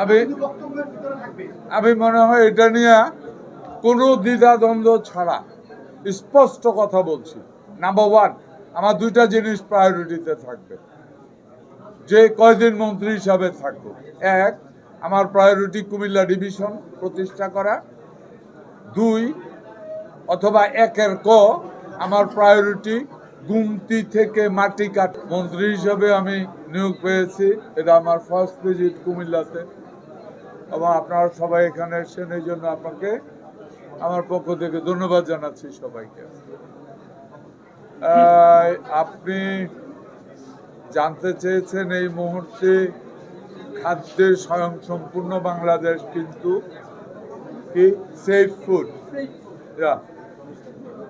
আমি আমি মনে হয় এটা নিয়ে কোনো দ্বিধাদ্বন্দ্ব ছাড়া স্পষ্ট কথা বলছি। নাম্বার ওয়ান আমার দুইটা জিনিস প্রায়োরিটিতে থাকবে। যে কয়দিন মন্ত্রী হিসাবে থাকব। এক আমার প্রায়োরিটি কুমিল্লা ডিভিশন প্রতিষ্ঠা করা। দুই অথবা একের ক আমার প্রায়োরিটি গুমতি থেকে মাটি কাট মন্ত্রী হিসাবে আমি নিয়োগ পেয়েছি। এটা আমার ফার্স্ট ভিজিট কুমিল্লাতে। এবং আপনারা সবাই এখানে এসেছেন এই জন্য আপনাকে আমার পক্ষ থেকে ধন্যবাদ জানাচ্ছি সবাইকে। আপনি জানতে চেয়েছেন এই মুহূর্তে খাদ্যের স্বয়ং সম্পূর্ণ বাংলাদেশ কিন্তু কি? সেফ ফুড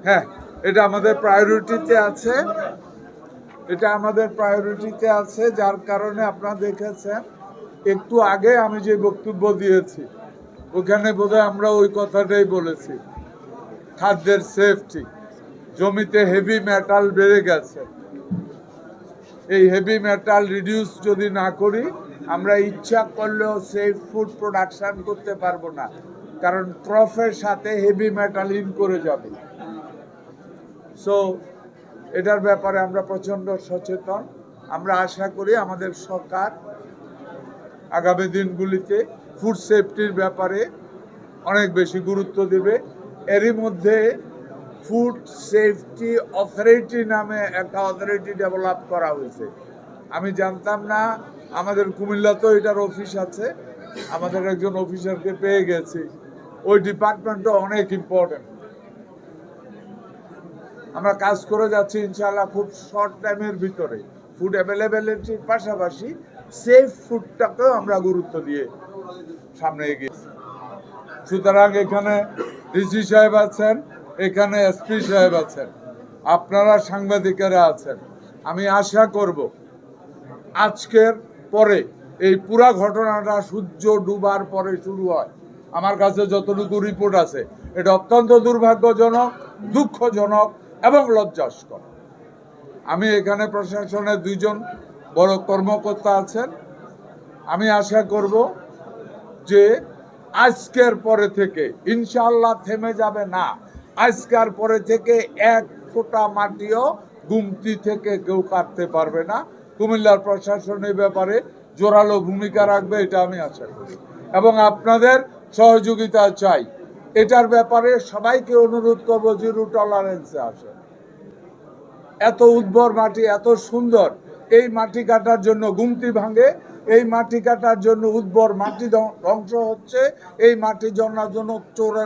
হ্যাঁ। এটা আমাদের প্রায়োরিটিতে আছে। এটা আমাদের প্রায়োরিটিতে আছে, যার কারণে আপনারা দেখেছেন, একটু আগে আমি যে বক্তব্য দিয়েছি, ওখানে বোধহয় আমরা ওই কথাটাই বলেছি। খাদ্যের সেফটি জমিতে হেভি মেটাল বেড়ে গেছে। এই হেভি মেটাল রিডিউস যদি না করি, আমরা ইচ্ছা করলেও সেফ ফুড প্রোডাকশান করতে পারব না, কারণ ক্রফের সাথে হেভি মেটাল ইন করে যাবে। সো এটার ব্যাপারে আমরা প্রচণ্ড সচেতন। আমরা আশা করি আমাদের সরকার আগামী দিনগুলিতে ফুড সেফটির ব্যাপারে অনেক বেশি গুরুত্ব দেবে। এরই মধ্যে ফুড সেফটি অথরিটি নামে একটা অথরিটি ডেভেলপ করা হয়েছে। আমি জানতাম না, আমাদের কুমিল্লাতেও এটার অফিস আছে। আমাদের একজন অফিসারকে পেয়ে গেছি। ওই ডিপার্টমেন্টটা অনেক ইম্পর্টেন্ট আমরা কাজ করে যাচ্ছি ইনশাআল্লাহ খুব শর্ট টাইমের ভিতরে। ফুড অ্যাভেলেবিলিটির পাশাপাশি সেফ ফুডটাকেও আমরা গুরুত্ব দিয়ে সামনে এগিয়েছি সুতরাং এখানে ডিসি সাহেব আছেন, এখানে এসপি সাহেব আছেন, আপনারা সাংবাদিকেরা আছেন। আমি আশা করব আজকের পরে এই পুরা ঘটনাটা সূর্য ডুবার পরে শুরু হয়। আমার কাছে যতটুকু রিপোর্ট আছে, এটা অত্যন্ত দুর্ভাগ্যজনক, দুঃখজনক এবং লজ্জাস্কর আমি এখানে প্রশাসনের দুইজন বড় কর্মকর্তা আছেন। আমি আশা করব যে আজকের পরে থেকে ইনশাল্লাহ থেমে যাবে না। আজকের পরে থেকে এক ফোঁটা মাটিও গুমতি থেকে কেউ কাটতে পারবে না। কুমিল্লার প্রশাসন এই ব্যাপারে জোরালো ভূমিকা রাখবে, এটা আমি আশা করি। এবং আপনাদের সহযোগিতা চাই। এটার ব্যাপারে সবাইকে অনুরোধ করব জিরো টলারেন্সে আসে এত উর্বর মাটি, এত সুন্দর, এই মাটি কাটার জন্য গুমতি ভাঙে, এই মাটি কাটার জন্য উর্বর মাটি ধ্বংস হচ্ছে, এই মাটি জন্য চোরের